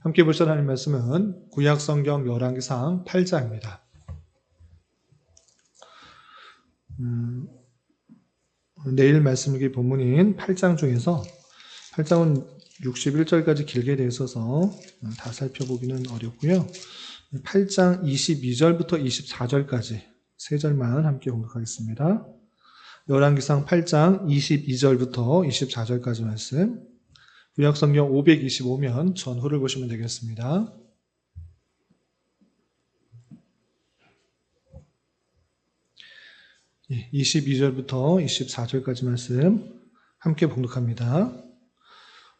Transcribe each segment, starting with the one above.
함께 보실 하나님 말씀은 구약 성경 열왕기상 8장입니다. 음, 내일 말씀기 본문인 8장 중에서 8장은 61절까지 길게 되어 있어서 다 살펴보기는 어렵고요. 8장 22절부터 24절까지 세 절만 함께 공독하겠습니다. 열왕기상 8장 22절부터 24절까지 말씀. 구약성경 525면 전후를 보시면 되겠습니다. 예, 22절부터 24절까지 말씀 함께 봉독합니다.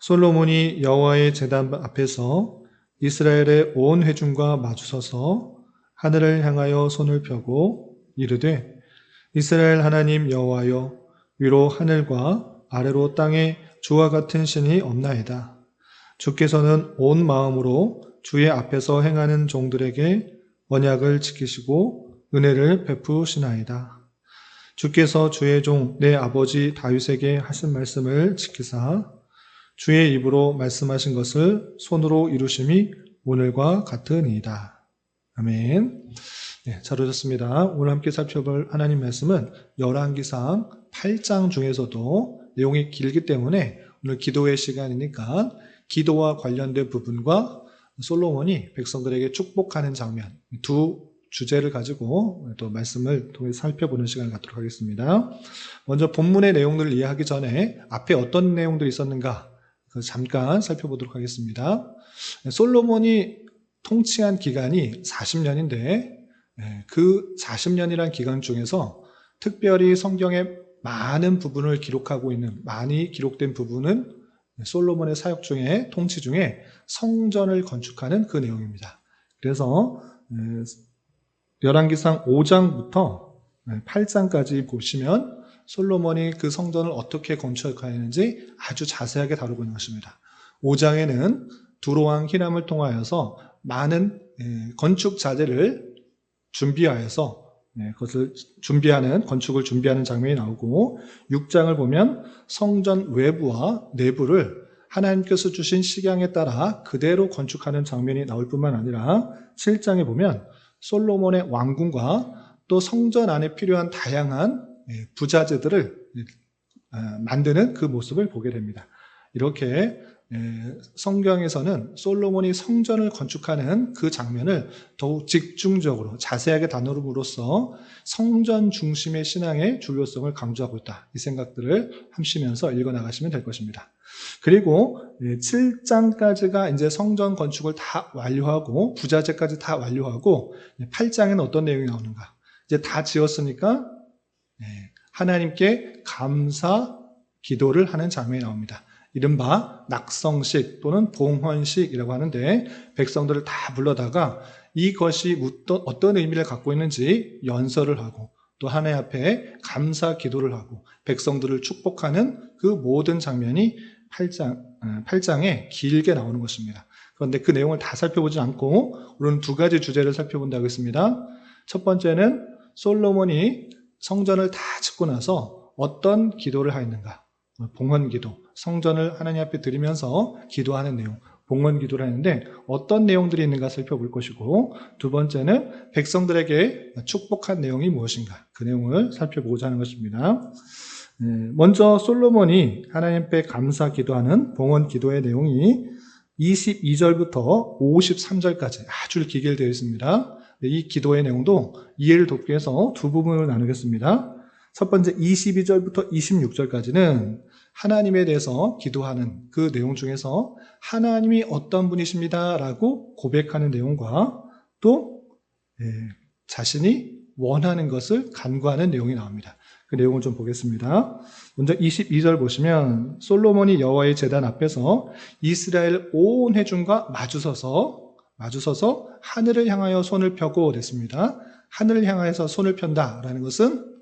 솔로몬이 여호와의 제단 앞에서 이스라엘의 온 회중과 마주서서 하늘을 향하여 손을 펴고 이르되 이스라엘 하나님 여호와여 위로 하늘과 아래로 땅에 주와 같은 신이 없나이다. 주께서는 온 마음으로 주의 앞에서 행하는 종들에게 언약을 지키시고 은혜를 베푸시나이다. 주께서 주의 종 내 아버지 다윗에게 하신 말씀을 지키사 주의 입으로 말씀하신 것을 손으로 이루심이 오늘과 같으니이다. 아멘. 네, 잘 오셨습니다. 오늘 함께 살펴볼 하나님 말씀은 열왕기상 8장 중에서도 내용이 길기 때문에 오늘 기도의 시간이니까 기도와 관련된 부분과 솔로몬이 백성들에게 축복하는 장면 두 주제를 가지고 또 말씀을 통해 살펴보는 시간을 갖도록 하겠습니다. 먼저 본문의 내용들을 이해하기 전에 앞에 어떤 내용들이 있었는가 잠깐 살펴보도록 하겠습니다. 솔로몬이 통치한 기간이 40년인데 그 40년이란 기간 중에서 특별히 성경의 많은 부분을 기록하고 있는 많이 기록된 부분은 솔로몬의 사역 중에 통치 중에 성전을 건축하는 그 내용입니다. 그래서 열왕기상 5장부터 8장까지 보시면 솔로몬이 그 성전을 어떻게 건축하였는지 아주 자세하게 다루고 있는 것입니다. 5장에는 두로왕 히람을 통하여서 많은 건축 자재를 준비하여서 그것을 준비하는 건축을 준비하는 장면이 나오고 6장을 보면 성전 외부와 내부를 하나님께서 주신 식양에 따라 그대로 건축하는 장면이 나올 뿐만 아니라 7장에 보면 솔로몬의 왕궁과 또 성전 안에 필요한 다양한 부자재들을 만드는 그 모습을 보게 됩니다. 이렇게 성경에서는 솔로몬이 성전을 건축하는 그 장면을 더욱 집중적으로 자세하게 다루므로써 성전 중심의 신앙의 중요성을 강조하고 있다. 이 생각들을 하시면서 읽어 나가시면 될 것입니다. 그리고 7장까지가 이제 성전 건축을 다 완료하고 부자재까지 다 완료하고 8장에는 어떤 내용이 나오는가? 이제 다 지었으니까 하나님께 감사 기도를 하는 장면이 나옵니다. 이른바 낙성식 또는 봉헌식이라고 하는데 백성들을 다 불러다가 이것이 어떤 의미를 갖고 있는지 연설을 하고 또 하나님 앞에 감사 기도를 하고 백성들을 축복하는 그 모든 장면이 8장, 8장에 어, 길게 나오는 것입니다. 그런데 그 내용을 다 살펴보지 않고 오늘은 두 가지 주제를 살펴본다고 했습니다. 첫 번째는 솔로몬이 성전을 다 짓고 나서 어떤 기도를 하였는가. 봉헌 기도, 성전을 하나님 앞에 드리면서 기도하는 내용, 봉헌 기도를 하는데 어떤 내용들이 있는가 살펴볼 것이고 두 번째는 백성들에게 축복한 내용이 무엇인가 그 내용을 살펴보고자 하는 것입니다. 네, 먼저 솔로몬이 하나님 앞에 감사 기도하는 봉헌 기도의 내용이 22절부터 53절까지 아주 길게 되어 있습니다. 네, 이 기도의 내용도 이해를 돕기 위해서 두 부분을 나누겠습니다. 첫 번째 22절부터 26절까지는 하나님에 대해서 기도하는 그 내용 중에서 하나님이 어떤 분이십니다. 라고 고백하는 내용과 또 예, 자신이 원하는 것을 간구하는 내용이 나옵니다. 그 내용을 좀 보겠습니다. 먼저 22절 보시면 솔로몬이 여호와의 제단 앞에서 이스라엘 온 회중과 마주서서 마주서서 하늘을 향하여 손을 펴고 됐습니다. 하늘을 향하여서 손을 편다라는 것은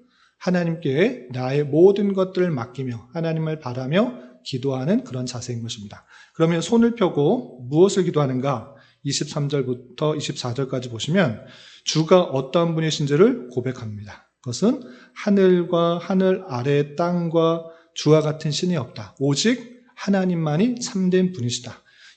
하나님께 나의 모든 것들을 맡기며 하나님을 바라며 기도하는 그런 자세인 것입니다. 그러면 손을 펴고 무엇을 기도하는가? 23절부터 24절까지 보시면 주가 어떤 분이신지를 고백합니다. 그것은 하늘과 하늘 아래 땅과 주와 같은 신이 없다. 오직 하나님만이 참된 분이시다.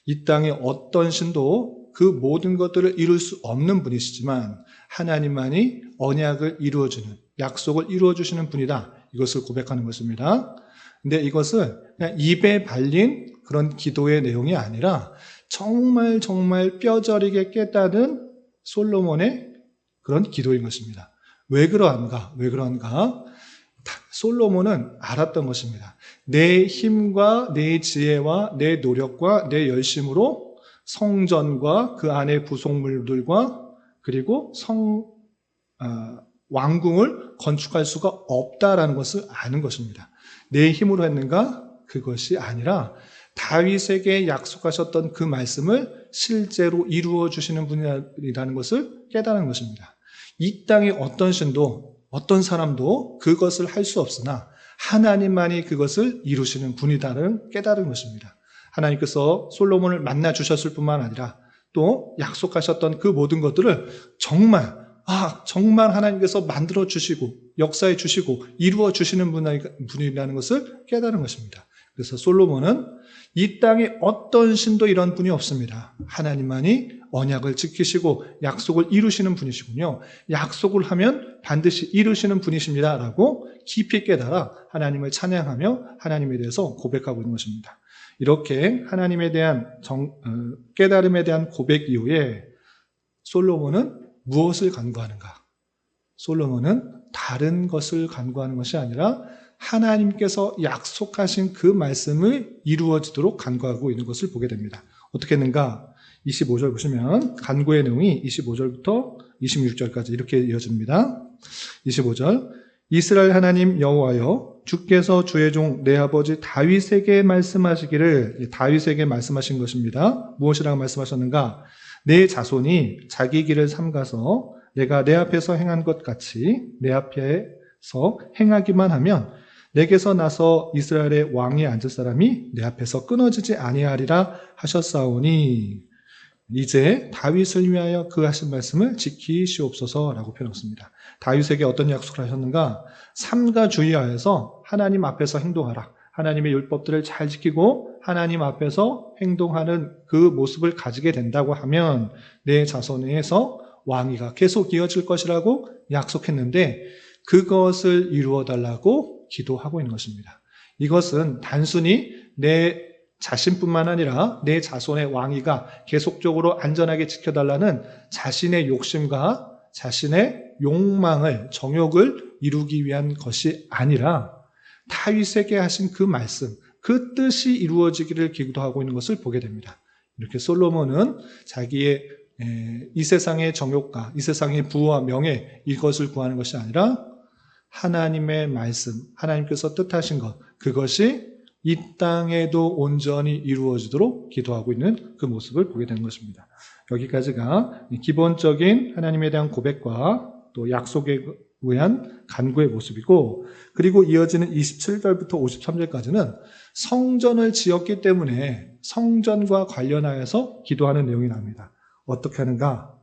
이 땅에 어떤 신도 그 모든 것들을 이룰 수 없는 분이시지만 하나님만이 언약을 이루어주는 약속을 이루어 주시는 분이다. 이것을 고백하는 것입니다. 근데 이것을 그냥 입에 발린 그런 기도의 내용이 아니라 정말 정말 뼈저리게 깨닫은 솔로몬의 그런 기도인 것입니다. 왜 그러한가? 왜 그러한가? 솔로몬은 알았던 것입니다. 내 힘과 내 지혜와 내 노력과 내 열심으로 성전과 그 안의 부속물들과 그리고 성 아, 왕궁을 건축할 수가 없다라는 것을 아는 것입니다. 내 힘으로 했는가? 그것이 아니라 다윗에게 약속하셨던 그 말씀을 실제로 이루어 주시는 분이라는 것을 깨달은 것입니다. 이 땅에 어떤 신도 어떤 사람도 그것을 할 수 없으나 하나님만이 그것을 이루시는 분이다는 깨달은 것입니다. 하나님께서 솔로몬을 만나 주셨을 뿐만 아니라 또 약속하셨던 그 모든 것들을 정말 아 정말 하나님께서 만들어 주시고 역사해 주시고 이루어 주시는 분이라는 것을 깨달은 것입니다. 그래서 솔로몬은 이 땅에 어떤 신도 이런 분이 없습니다. 하나님만이 언약을 지키시고 약속을 이루시는 분이시군요. 약속을 하면 반드시 이루시는 분이십니다. 라고 깊이 깨달아 하나님을 찬양하며 하나님에 대해서 고백하고 있는 것입니다. 이렇게 하나님에 대한 정, 어, 깨달음에 대한 고백 이후에 솔로몬은 무엇을 간구하는가? 솔로몬은 다른 것을 간구하는 것이 아니라 하나님께서 약속하신 그 말씀을 이루어지도록 간구하고 있는 것을 보게 됩니다. 어떻게 했는가? 25절 보시면 간구의 내용이 25절부터 26절까지 이렇게 이어집니다. 25절 이스라엘 하나님 여호와여 주께서 주의 종 내 아버지 다윗에게 말씀하시기를 다윗에게 말씀하신 것입니다. 무엇이라고 말씀하셨는가? 내 자손이 자기 길을 삼가서 내가 내 앞에서 행한 것 같이 내 앞에서 행하기만 하면 내게서 나서 이스라엘의 왕이 앉을 사람이 내 앞에서 끊어지지 아니하리라 하셨사오니 이제 다윗을 위하여 그 하신 말씀을 지키시옵소서라고 표현했습니다. 다윗에게 어떤 약속을 하셨는가? 삼가 주의하여서 하나님 앞에서 행동하라. 하나님의 율법들을 잘 지키고 하나님 앞에서 행동하는 그 모습을 가지게 된다고 하면 내 자손에서 왕위가 계속 이어질 것이라고 약속했는데 그것을 이루어 달라고 기도하고 있는 것입니다. 이것은 단순히 내 자신뿐만 아니라 내 자손의 왕위가 계속적으로 안전하게 지켜달라는 자신의 욕심과 자신의 욕망을, 정욕을 이루기 위한 것이 아니라 다윗에게 하신 그 말씀, 그 뜻이 이루어지기를 기도하고 있는 것을 보게 됩니다. 이렇게 솔로몬은 자기의 이 세상의 정욕과 이 세상의 부와 명예 이것을 구하는 것이 아니라 하나님의 말씀, 하나님께서 뜻하신 것, 그것이 이 땅에도 온전히 이루어지도록 기도하고 있는 그 모습을 보게 되는 것입니다. 여기까지가 기본적인 하나님에 대한 고백과 또 약속에 의한 간구의 모습이고 그리고 이어지는 27절부터 53절까지는 성전을 지었기 때문에 성전과 관련하여서 기도하는 내용이 나옵니다. 어떻게 하는가?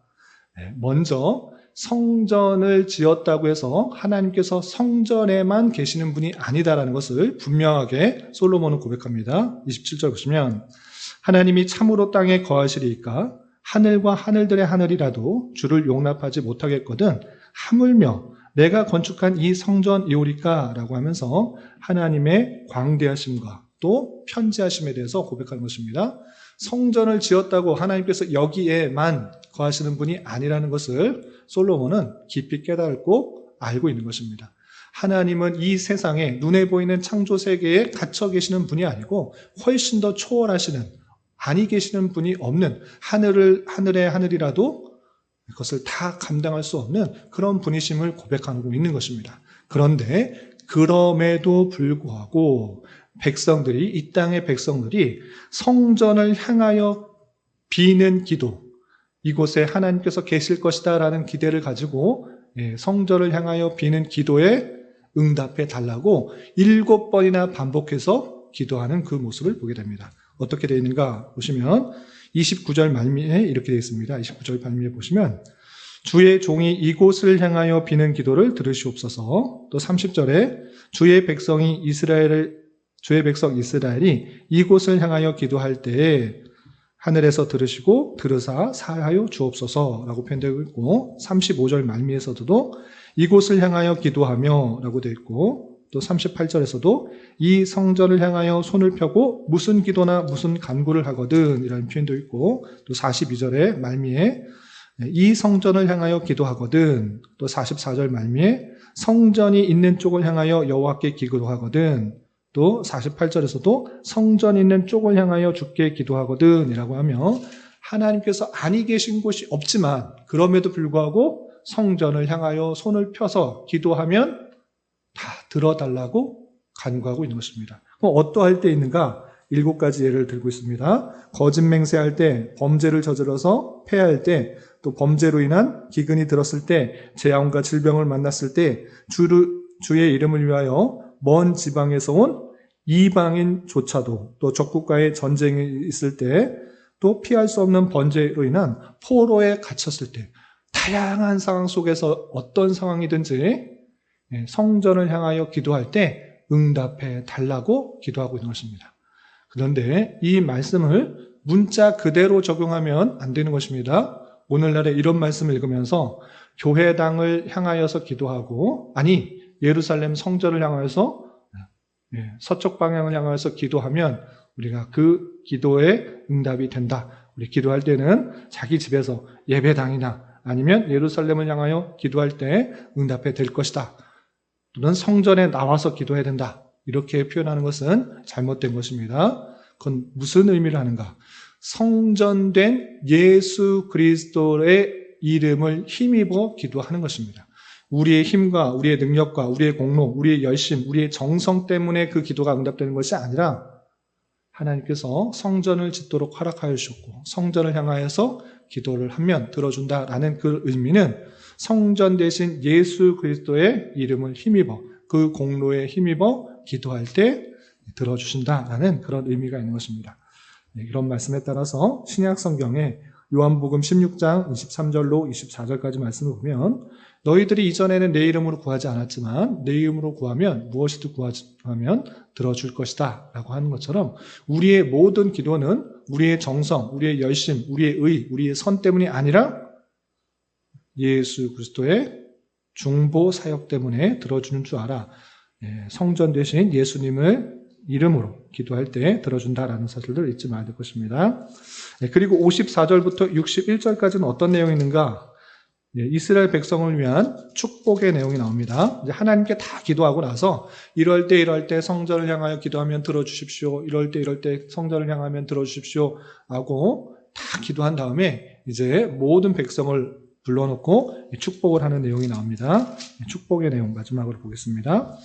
네, 먼저 성전을 지었다고 해서 하나님께서 성전에만 계시는 분이 아니다라는 것을 분명하게 솔로몬은 고백합니다. 27절 보시면 하나님이 참으로 땅에 거하시리까 하늘과 하늘들의 하늘이라도 주를 용납하지 못하겠거든 하물며 내가 건축한 이 성전 이오리까 라고 하면서 하나님의 광대하심과 또 편지하심에 대해서 고백하는 것입니다. 성전을 지었다고 하나님께서 여기에만 거하시는 분이 아니라는 것을 솔로몬은 깊이 깨달고 알고 있는 것입니다. 하나님은 이 세상에 눈에 보이는 창조 세계에 갇혀 계시는 분이 아니고 훨씬 더 초월하시는 아니 계시는 분이 없는 하늘을 하늘의 하늘이라도 그것을 다 감당할 수 없는 그런 분이심을 고백하고 있는 것입니다. 그런데 그럼에도 불구하고 백성들이 이 땅의 백성들이 성전을 향하여 비는 기도 이곳에 하나님께서 계실 것이다라는 기대를 가지고 예, 성전을 향하여 비는 기도에 응답해 달라고 일곱 번이나 반복해서 기도하는 그 모습을 보게 됩니다. 어떻게 되어 있는가 보시면 29절 말미에 이렇게 되어 있습니다. 29절 말미에 보시면 주의 종이 이곳을 향하여 비는 기도를 들으시옵소서. 또 30절에 주의 백성이 이스라엘을 주의 백성 이스라엘이 이곳을 향하여 기도할 때에 하늘에서 들으시고 들으사 사하여 주옵소서라고 표현되고 있고 35절 말미에서도 이곳을 향하여 기도하며 라고 되어 있고 또 38절에서도 이 성전을 향하여 손을 펴고 무슨 기도나 무슨 간구를 하거든 이라는 표현도 있고 또 42절에 말미에 이 성전을 향하여 기도하거든 또 44절 말미에 성전이 있는 쪽을 향하여 여호와께 기도하거든 또 48절에서도 성전 있는 쪽을 향하여 주께 기도하거든 이라고 하며 하나님께서 아니 계신 곳이 없지만 그럼에도 불구하고 성전을 향하여 손을 펴서 기도하면 다 들어달라고 간구하고 있는 것입니다. 그럼 어떠할 때 있는가? 일곱 가지 예를 들고 있습니다. 거짓 맹세할 때, 범죄를 저질러서 폐할 때, 또 범죄로 인한 기근이 들었을 때, 재앙과 질병을 만났을 때, 주를, 주의 이름을 위하여 먼 지방에서 온 이방인조차도 또 적국과의 전쟁이 있을 때, 또 피할 수 없는 번제로 인한 포로에 갇혔을 때, 다양한 상황 속에서 어떤 상황이든지 예, 성전을 향하여 기도할 때 응답해 달라고 기도하고 있는 것입니다. 그런데 이 말씀을 문자 그대로 적용하면 안 되는 것입니다. 오늘날에 이런 말씀을 읽으면서 교회당을 향하여서 기도하고 아니 예루살렘 성전을 향하여서 예, 서쪽 방향을 향하여서 기도하면 우리가 그 기도에 응답이 된다. 우리 기도할 때는 자기 집에서 예배당이나 아니면 예루살렘을 향하여 기도할 때 응답해 될 것이다. 또는 성전에 나와서 기도해야 된다. 이렇게 표현하는 것은 잘못된 것입니다. 그건 무슨 의미를 하는가? 성전된 예수 그리스도의 이름을 힘입어 기도하는 것입니다. 우리의 힘과 우리의 능력과 우리의 공로, 우리의 열심, 우리의 정성 때문에 그 기도가 응답되는 것이 아니라 하나님께서 성전을 짓도록 허락하여 주셨고 성전을 향하여서 기도를 하면 들어준다라는 그 의미는 성전 대신 예수 그리스도의 이름을 힘입어 그 공로에 힘입어 기도할 때 들어주신다라는 그런 의미가 있는 것입니다. 네, 이런 말씀에 따라서 신약 성경에 요한복음 16장 23절로 24절까지 말씀을 보면 너희들이 이전에는 내 이름으로 구하지 않았지만 내 이름으로 구하면 무엇이든 구하면 들어줄 것이다 라고 하는 것처럼 우리의 모든 기도는 우리의 정성, 우리의 열심, 우리의 의, 우리의 선 때문이 아니라 예수 그리스도의 중보 사역 때문에 들어주는 줄 알아. 예, 성전 대신 예수님을 이름으로 기도할 때 들어준다라는 사실을 잊지 말아야 될 것입니다. 예, 그리고 54절부터 61절까지는 어떤 내용이 있는가? 예, 이스라엘 백성을 위한 축복의 내용이 나옵니다. 하나님께 다 기도하고 나서 이럴 때 이럴 때 성전을 향하여 기도하면 들어주십시오. 이럴 때 이럴 때 성전을 향하면 들어주십시오. 하고 다 기도한 다음에 이제 모든 백성을 불러놓고 축복을 하는 내용이 나옵니다. 축복의 내용 마지막으로 보겠습니다.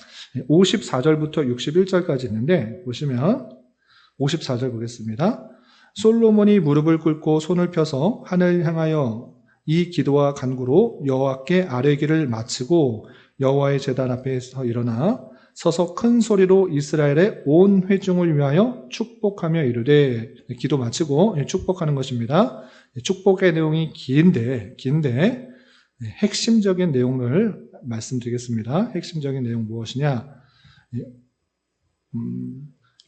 54절부터 61절까지 있는데 보시면 54절 보겠습니다. 솔로몬이 무릎을 꿇고 손을 펴서 하늘 향하여 이 기도와 간구로 여호와께 아뢰기를 마치고 여호와의 제단 앞에서 일어나 서서 큰 소리로 이스라엘의 온 회중을 위하여 축복하며 이르되 기도 마치고 축복하는 것입니다. 축복의 내용이 긴데 긴데 핵심적인 내용을 말씀드리겠습니다. 핵심적인 내용 무엇이냐?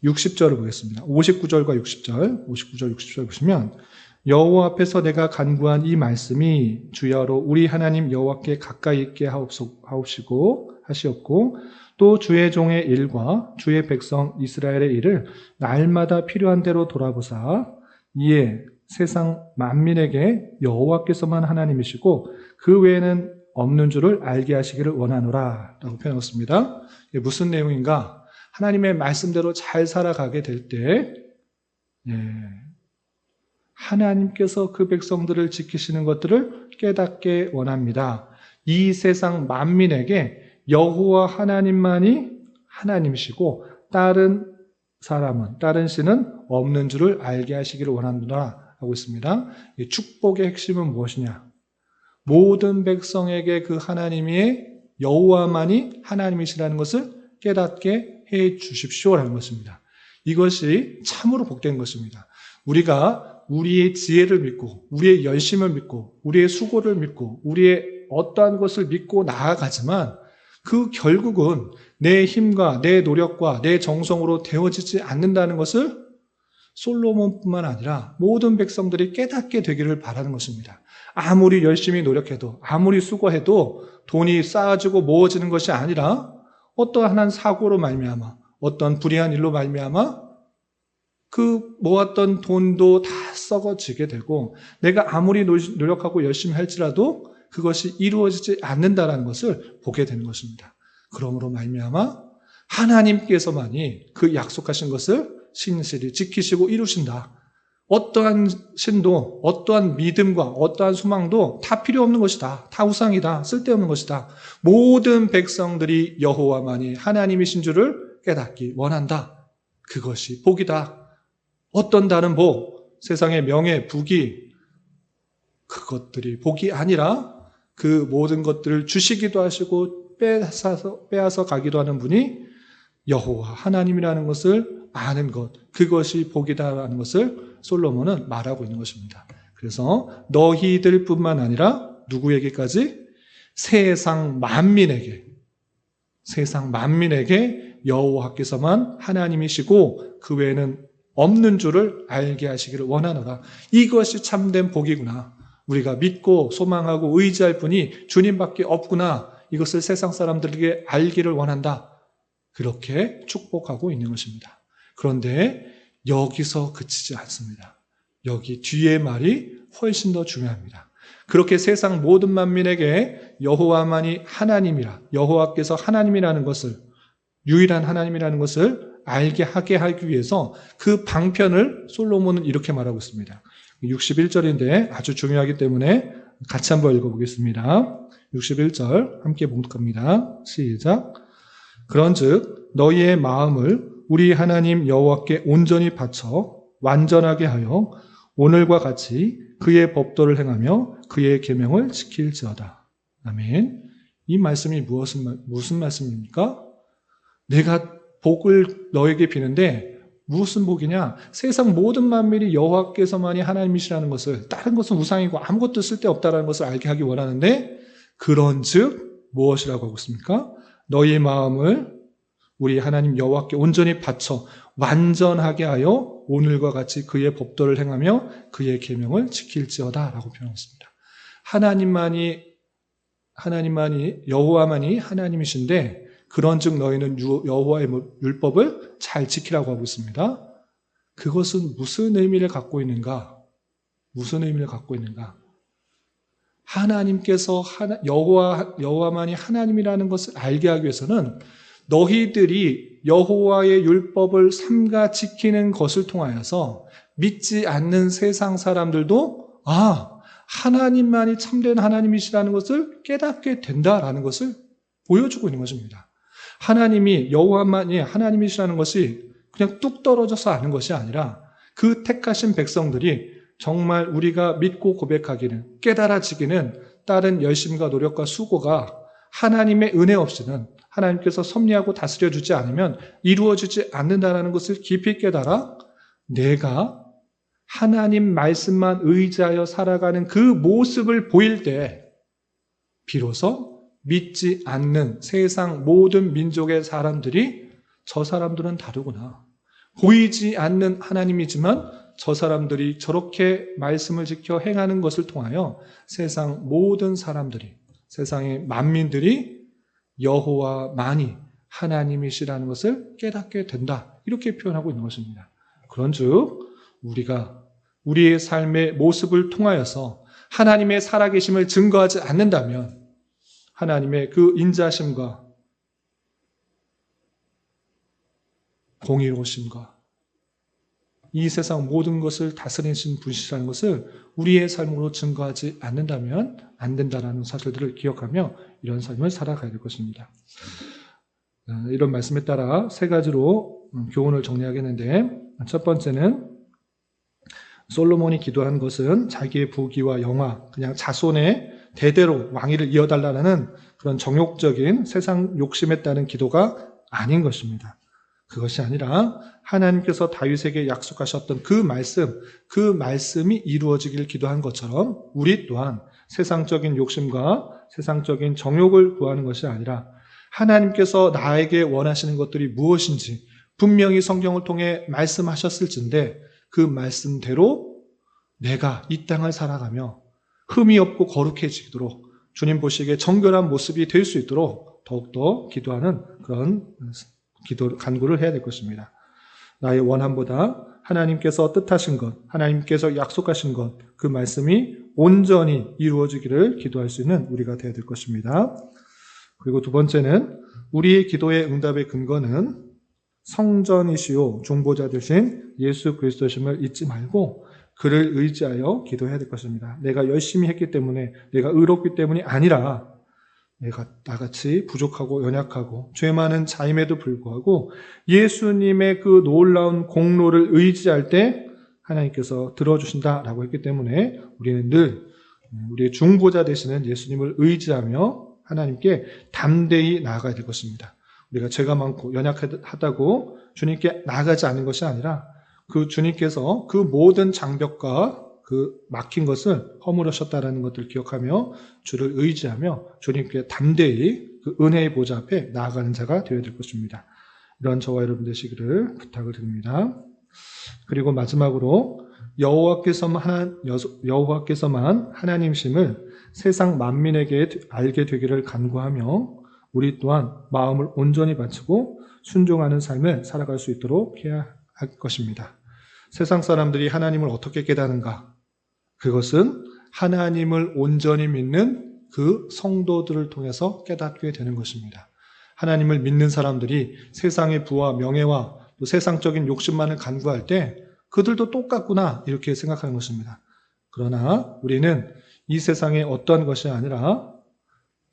60절을 음, 보겠습니다. 59절과 60절, 59절, 60절 보시면 여호와 앞에서 내가 간구한 이 말씀이 주야로 우리 하나님 여호와께 가까이 있게 하옵시고 하시옵고 또 주의 종의 일과 주의 백성 이스라엘의 일을 날마다 필요한 대로 돌아보사 이에 세상 만민에게 여호와께서만 하나님이시고 그 외에는 없는 줄을 알게 하시기를 원하노라 라고 표현했습니다. 무슨 내용인가? 하나님의 말씀대로 잘 살아가게 될 때, 예, 하나님께서 그 백성들을 지키시는 것들을 깨닫게 원합니다. 이 세상 만민에게 여호와 하나님만이 하나님이시고 다른 사람은 다른 신은 없는 줄을 알게 하시기를 원한다 하고 있습니다. 축복의 핵심은 무엇이냐? 모든 백성에게 그 하나님이 여호와만이 하나님이시라는 것을 깨닫게 해 주십시오라는 것입니다. 이것이 참으로 복된 것입니다. 우리가 우리의 지혜를 믿고, 우리의 열심을 믿고, 우리의 수고를 믿고, 우리의 어떠한 것을 믿고 나아가지만 그 결국은 내 힘과 내 노력과 내 정성으로 되어지지 않는다는 것을 솔로몬뿐만 아니라 모든 백성들이 깨닫게 되기를 바라는 것입니다. 아무리 열심히 노력해도 아무리 수고해도 돈이 쌓아지고 모아지는 것이 아니라 어떠한 사고로 말미암아 어떤 불의한 일로 말미암아 그 모았던 돈도 다 썩어지게 되고 내가 아무리 노력하고 열심히 할지라도 그것이 이루어지지 않는다라는 것을 보게 되는 것입니다. 그러므로 말미암아 하나님께서만이 그 약속하신 것을 신실히 지키시고 이루신다. 어떠한 신도, 어떠한 믿음과 어떠한 소망도 다 필요 없는 것이다. 다 우상이다. 쓸데없는 것이다. 모든 백성들이 여호와만이 하나님이신 줄을 깨닫기 원한다. 그것이 복이다. 어떤 다른 복, 세상의 명예, 부귀, 그것들이 복이 아니라 그 모든 것들을 주시기도 하시고 빼앗아서, 빼앗아 가기도 하는 분이 여호와 하나님이라는 것을 아는 것, 그것이 복이다라는 것을 솔로몬은 말하고 있는 것입니다. 그래서 너희들 뿐만 아니라 누구에게까지? 세상 만민에게, 세상 만민에게 여호와께서만 하나님이시고 그 외에는 없는 줄을 알게 하시기를 원하노라. 이것이 참된 복이구나. 우리가 믿고 소망하고 의지할 분이 주님밖에 없구나. 이것을 세상 사람들에게 알기를 원한다. 그렇게 축복하고 있는 것입니다. 그런데 여기서 그치지 않습니다. 여기 뒤의 말이 훨씬 더 중요합니다. 그렇게 세상 모든 만민에게 여호와만이 하나님이라 여호와께서 하나님이라는 것을 유일한 하나님이라는 것을 알게 하게 하기 위해서 그 방편을 솔로몬은 이렇게 말하고 있습니다. 61절인데 아주 중요하기 때문에 같이 한번 읽어보겠습니다. 61절 함께 봉독합니다. 시작. 그런즉 너희의 마음을 우리 하나님 여호와께 온전히 바쳐 완전하게 하여 오늘과 같이 그의 법도를 행하며 그의 계명을 지킬지어다. 아멘. 이 말씀이 무엇은 무슨 말씀입니까? 내가 복을 너에게 비는데 무슨 복이냐? 세상 모든 만민이 여호와께서만이 하나님이시라는 것을 다른 것은 우상이고 아무것도 쓸데없다라는 것을 알게 하기 원하는데 그런즉 무엇이라고 하고 있습니까? 너희 마음을 우리 하나님 여호와께 온전히 바쳐 완전하게 하여 오늘과 같이 그의 법도를 행하며 그의 계명을 지킬지어다라고 표현했습니다. 하나님만이 하나님만이 여호와만이 하나님이신데 그런즉 너희는 여호와의 율법을 잘 지키라고 하고 있습니다. 그것은 무슨 의미를 갖고 있는가? 무슨 의미를 갖고 있는가? 하나님께서 하나, 여호와 여호와만이 하나님이라는 것을 알게 하기 위해서는 너희들이 여호와의 율법을 삼가 지키는 것을 통하여서 믿지 않는 세상 사람들도 아 하나님만이 참된 하나님이시라는 것을 깨닫게 된다라는 것을 보여주고 있는 것입니다. 하나님이 여호와만이 하나님이시라는 것이 그냥 뚝 떨어져서 아는 것이 아니라 그 택하신 백성들이 정말 우리가 믿고 고백하기는 깨달아지기는 다른 열심과 노력과 수고가 하나님의 은혜 없이는 하나님께서 섭리하고 다스려 주지 않으면 이루어지지 않는다라는 것을 깊이 깨달아 내가 하나님 말씀만 의지하여 살아가는 그 모습을 보일 때 비로소 믿지 않는 세상 모든 민족의 사람들이 저 사람들은 다르구나. 보이지 않는 하나님이지만 저 사람들이 저렇게 말씀을 지켜 행하는 것을 통하여 세상 모든 사람들이, 세상의 만민들이 여호와만이 하나님이시라는 것을 깨닫게 된다. 이렇게 표현하고 있는 것입니다. 그런즉 우리가 우리의 삶의 모습을 통하여서 하나님의 살아계심을 증거하지 않는다면 하나님의 그 인자심과 공의로우심과 이 세상 모든 것을 다스리신 분이시라는 것을 우리의 삶으로 증거하지 않는다면 안 된다라는 사실들을 기억하며 이런 삶을 살아가야 될 것입니다. 어, 이런 말씀에 따라 세 가지로 음, 교훈을 정리하겠는데 첫 번째는 솔로몬이 기도한 것은 자기의 부귀와 영화, 그냥 자손의 대대로 왕위를 이어달라는 그런 정욕적인 세상 욕심에 따른 기도가 아닌 것입니다. 그것이 아니라 하나님께서 다윗에게 약속하셨던 그 말씀, 그 말씀이 이루어지길 기도한 것처럼 우리 또한 세상적인 욕심과 세상적인 정욕을 구하는 것이 아니라 하나님께서 나에게 원하시는 것들이 무엇인지 분명히 성경을 통해 말씀하셨을진데 그 말씀대로 내가 이 땅을 살아가며 흠이 없고 거룩해지도록 주님 보시기에 정결한 모습이 될 수 있도록 더욱더 기도하는 그런 기도, 간구를 해야 될 것입니다. 나의 원함보다 하나님께서 뜻하신 것, 하나님께서 약속하신 것, 그 말씀이 온전히 이루어지기를 기도할 수 있는 우리가 되어야 될 것입니다. 그리고 두 번째는 우리의 기도의 응답의 근거는 성전이시요 종보자 되신 예수 그리스도심을 잊지 말고 그를 의지하여 기도해야 될 것입니다. 내가 열심히 했기 때문에 내가 의롭기 때문이 아니라 내가 나같이 부족하고 연약하고 죄 많은 자임에도 불구하고 예수님의 그 놀라운 공로를 의지할 때 하나님께서 들어주신다라고 했기 때문에 우리는 늘 우리의 중보자 되시는 예수님을 의지하며 하나님께 담대히 나아가야 될 것입니다. 우리가 죄가 많고 연약하다고 주님께 나아가지 않는 것이 아니라 그 주님께서 그 모든 장벽과 그 막힌 것을 허물으셨다라는 것을 기억하며 주를 의지하며 주님께 담대히 그 은혜의 보좌 앞에 나아가는 자가 되어야 될 것입니다. 이런 저와 여러분 되시기를 부탁을 드립니다. 그리고 마지막으로 여호와께서만 여호와께서만 하나님 심을 세상 만민에게 알게 되기를 간구하며 우리 또한 마음을 온전히 바치고 순종하는 삶을 살아갈 수 있도록 해야 할 것입니다. 세상 사람들이 하나님을 어떻게 깨닫는가? 그것은 하나님을 온전히 믿는 그 성도들을 통해서 깨닫게 되는 것입니다. 하나님을 믿는 사람들이 세상의 부와 명예와 또 세상적인 욕심만을 간구할 때 그들도 똑같구나 이렇게 생각하는 것입니다. 그러나 우리는 이 세상의 어떠한 것이 아니라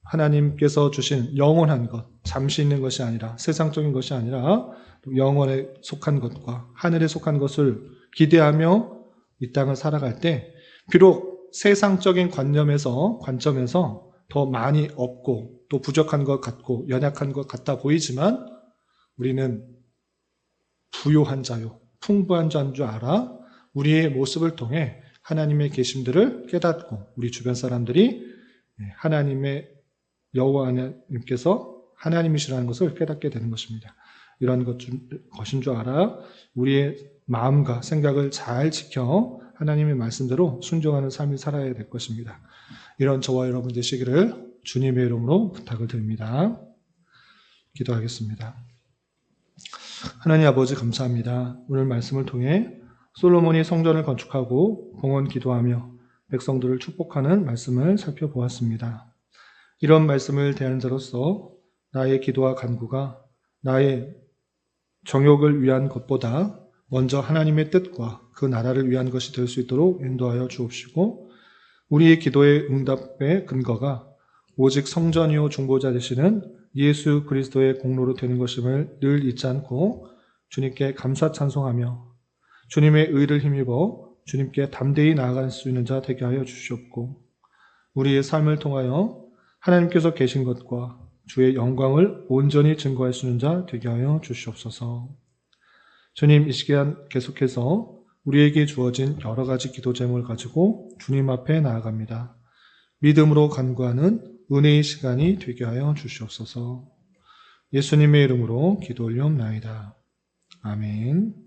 하나님께서 주신 영원한 것, 잠시 있는 것이 아니라 세상적인 것이 아니라 영원에 속한 것과 하늘에 속한 것을 기대하며 이 땅을 살아갈 때 비록 세상적인 관념에서 관점에서 더 많이 없고 또 부족한 것 같고 연약한 것 같아 보이지만 우리는 부요한 자요, 풍부한 자인 줄 알아 우리의 모습을 통해 하나님의 계심들을 깨닫고 우리 주변 사람들이 하나님의 여호와 하나님께서 하나님이시라는 것을 깨닫게 되는 것입니다. 이러한 것 것인 줄 알아 우리의 마음과 생각을 잘 지켜 하나님의 말씀대로 순종하는 삶을 살아야 될 것입니다. 이런 저와 여러분 되시기를 주님의 이름으로 부탁을 드립니다. 기도하겠습니다. 하나님 아버지 감사합니다. 오늘 말씀을 통해 솔로몬이 성전을 건축하고 봉헌 기도하며 백성들을 축복하는 말씀을 살펴보았습니다. 이런 말씀을 대하는 자로서 나의 기도와 간구가 나의 정욕을 위한 것보다 먼저 하나님의 뜻과 그 나라를 위한 것이 될 수 있도록 인도하여 주옵시고 우리의 기도의 응답의 근거가 오직 성전이요 중보자 되시는 예수 그리스도의 공로로 되는 것임을 늘 잊지 않고 주님께 감사 찬송하며 주님의 의를 힘입어 주님께 담대히 나아갈 수 있는 자 되게 하여 주시옵고 우리의 삶을 통하여 하나님께서 계신 것과 주의 영광을 온전히 증거할 수 있는 자 되게 하여 주시옵소서. 주님 이 시간 계속해서 우리에게 주어진 여러 가지 기도 제목을 가지고 주님 앞에 나아갑니다. 믿음으로 간구하는 은혜의 시간이 되게 하여 주시옵소서. 예수님의 이름으로 기도 올려옵나이다. 아멘.